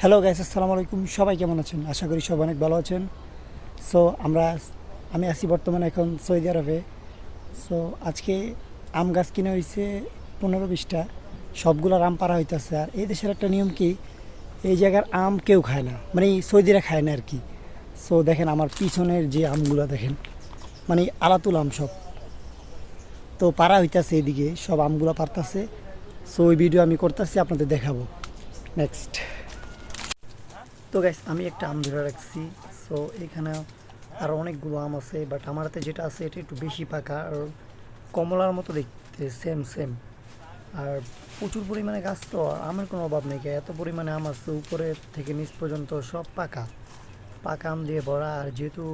Hello guys আসসালামু আলাইকুম। সবাই কেমন আছেন? আশা করি সবাই অনেক ভালো আছেন। সো আমরা আমি আছি বর্তমানে এখন সৌদি আরবে। সো আজকে আম গাছ কিনে হয়েছে পনেরো বিশটা। সবগুলোর আম পাড়া হইতেছে। আর এই দেশের একটা নিয়ম কি? এই জায়গার আম কেউ খায় না। মানে সৌদিরা খায় না আর কি সো দেখেন আমার পিছনের যে আমগুলো দেখেন মানে আলাতুল আম সব। তো পাড়া হইতাছে এদিকে, সব আমগুলো পারতাছে সো ওই ভিডিও আমি করতেছি, আপনাদের দেখাবো। নেক্সট তো গাইস আমি একটা আম ধরে রাখছি। সো এখানে আরও অনেকগুলো আম আছে বাট আমার হাতে যেটা আছে, এটা একটু বেশি পাকা আর কমলার মতো দেখতে সেম সেম আর প্রচুর পরিমাণে গাছ তো, আর আমের কোনো অভাব নেই এত পরিমাণে আম আছে, উপরে থেকে নিচ পর্যন্ত সব পাকা। পাকা আম দিয়ে ভরা, আর যেহেতু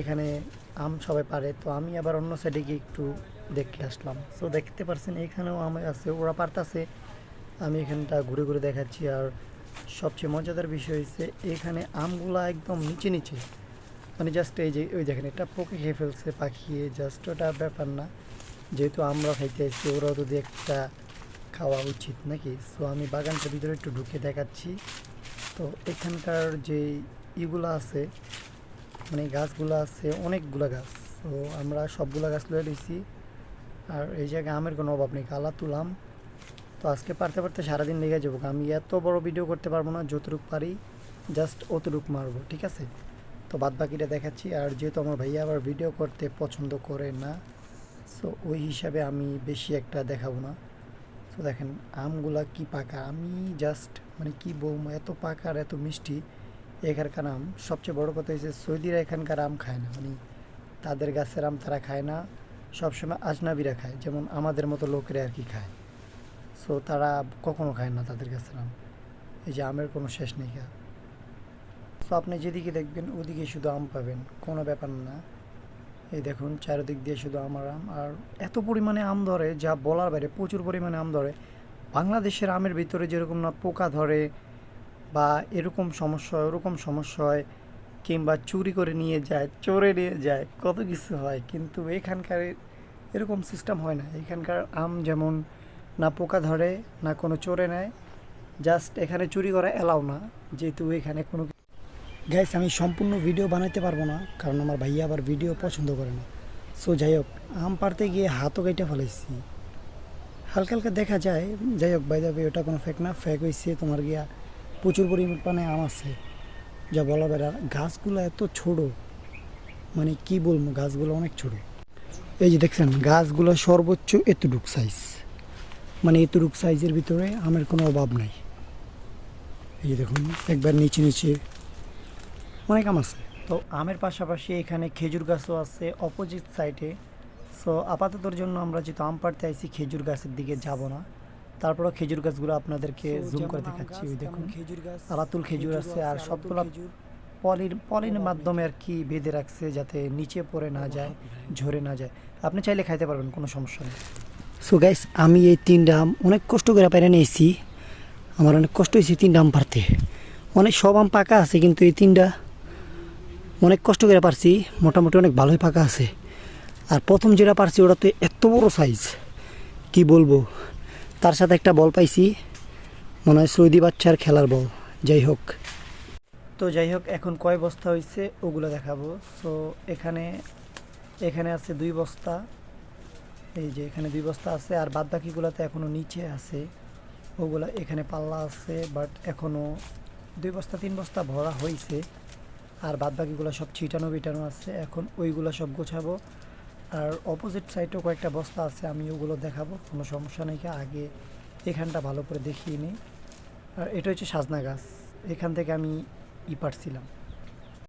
এখানে আম সবাই পারে, তো আমি আবার অন্য সাইডে গিয়ে একটু দেখতে আসলাম। সো দেখতে পারছেন, এখানেও আম আছে, ওরা পারতাছে। আমি এখানটা ঘুরে ঘুরে দেখাচ্ছি, আর সবচেয়ে মজাদার বিষয় হচ্ছে এখানে আমগুলা একদম নিচে নিচে। মানে জাস্ট এই যে, ওই দেখেন, এটা পোকে খেয়ে ফেলছে পাখিয়ে জাস্ট ওটা ব্যাপার না। যেহেতু আমরা খাইতে এসেছি ওরাও যদি একটা খাওয়া উচিত নাকি? সো আমি বাগানটার ভিতরে একটু ঢুকে দেখাচ্ছি। তো এখানকার যে ইগুলো আছে মানে গাছগুলো আছে, অনেকগুলো গাছ। তো আমরা সবগুলো গাছ লয়ে নিয়েছি আর এই জায়গায় আমের কোনো অভাব নেই কালা তুলাম তো আজকে পারতে পারতে সারাদিন লেগে যাব। আমি এত বড় ভিডিও করতে পারব না, যতটুক পারি জাস্ট অতটুক মারবো, ঠিক আছে? তো বাদ বাকিটা দেখাচ্ছি। আর যেহেতু আমার ভাইয়া আবার ভিডিও করতে পছন্দ করে না সো ওই হিসাবে আমি বেশি একটা দেখাবো না। তো দেখেন, আমগুলা কি পাকা? আমি জাস্ট মানে কি বলব, এত পাকা আর এত মিষ্টি, এখানকার আম। সবচেয়ে বড় কথা হচ্ছে সৌদিরা এখানকার আম খায় না। মানে তাদের গাছের আম তারা খায় না, সবসময় আজনাবিরা খায়, যেমন আমাদের মতো লোকেরা আর কি খায়। সো তারা কখনো খায় না তাদের কাছে আম এই যে আমের কোনো শেষ নেই সো আপনি যেদিকে দেখবেন, ওদিকে শুধু আম পাবেন, কোনো ব্যাপার না। এই দেখুন, চারিদিক দিয়ে শুধু আমার আম। আর এত পরিমাণে আম ধরে, যা বলার বাইরে প্রচুর পরিমাণে আম ধরে। বাংলাদেশের আমের ভিতরে যেরকম না পোকা ধরে বা এরকম সমস্যা হয় ওরকম সমস্যা হয়, কিংবা চুরি করে নিয়ে যায়, চোরে নিয়ে যায়, কত কিছু হয়। কিন্তু এখানকার এরকম সিস্টেম হয় না। এখানকার আম যেমন না পোকা ধরে, না কোনো চোরে নেয়। জাস্ট এখানে চুরি করা এলাও না, যেহেতু এখানে কোনো গ্যাস আমি সম্পূর্ণ ভিডিও বানাইতে পারব না, কারণ আমার ভাইয়া আবার ভিডিও পছন্দ করে না। সো যাই হোক, আম পারতে গিয়ে হাতও কেটে ফেলাইছি। হালকা হালকা দেখা যায়। যাই হোক বাই যাবে ওটা কোনো ফেক না। ফেক হয়েছে তোমার গিয়া প্রচুর পরিমাণে আম আছে। যা বলা বেড়া গাছগুলো এত ছোট। মানে কি বলব, গাছগুলো অনেক ছোট। এই যে দেখছেন, গাছগুলো সর্বোচ্চ এতটুক সাইজ মানে এতটুক সাইজের ভিতরে আমের কোনো অভাব নাই। এই দেখুন একবার নিচে নিচে অনেক আম আছে। তো আমের পাশাপাশি এখানে খেজুর গাছও আছে অপোজিট সাইডে সো আপাততর জন্য আমরা যেহেতু আম পাড়তে আইছি খেজুর গাছের দিকে যাব না। তারপরও খেজুর গাছগুলো আপনাদেরকে জুম করে দেখাচ্ছি দেখুন। খেজুর গাছ আলাতুল খেজুর আছে আর সবগুলো পলির পলির মাধ্যমে আর কি বেঁধে রাখছে যাতে নিচে পড়ে না যায় ঝরে না যায়। আপনি চাইলে খাইতে পারবেন কোনো সমস্যা নেই। সো গাইস আমি এই তিন ডাম অনেক কষ্ট করে পেরে নিয়েছি। আমার অনেক কষ্ট হয়েছে তিন আম পারতে অনেক সব আম পাকা আছে, কিন্তু এই তিনটা অনেক কষ্ট করে পারছি মোটামুটি অনেক ভালোই পাকা আছে। আর প্রথম যেটা পারছি ওটা তো এত বড় সাইজ কি বলব? তার সাথে একটা বল পাইছি। মনে হয় সৌদি বাচ্চার খেলার বল। যাই হোক। তো যাই হোক, এখন কয় বস্তা হয়েছে ওগুলো দেখাবো। সো এখানে এখানে আছে দুই বস্তা। এই যে এখানে দুই বস্তা আছে, আর বাদ বাকিগুলোতে এখনও নিচে আছে। ওগুলা এখানে পাল্লা আছে বাট এখনও দুই বস্তা, তিন বস্তা ভরা হয়েছে আর বাদ বাকিগুলো সব ছিটানো বিটানো আছে। এখন ওইগুলো সব গোছাবো। আর অপোজিট সাইডেও কয়েকটা বস্তা আছে, আমি ওগুলো দেখাবো। কোনো সমস্যা নেই আগে এখানটা ভালো করে দেখিয়ে নিই আর এটা হচ্ছে সাজনা গাছ। এখান থেকে আমি ই পারছিলাম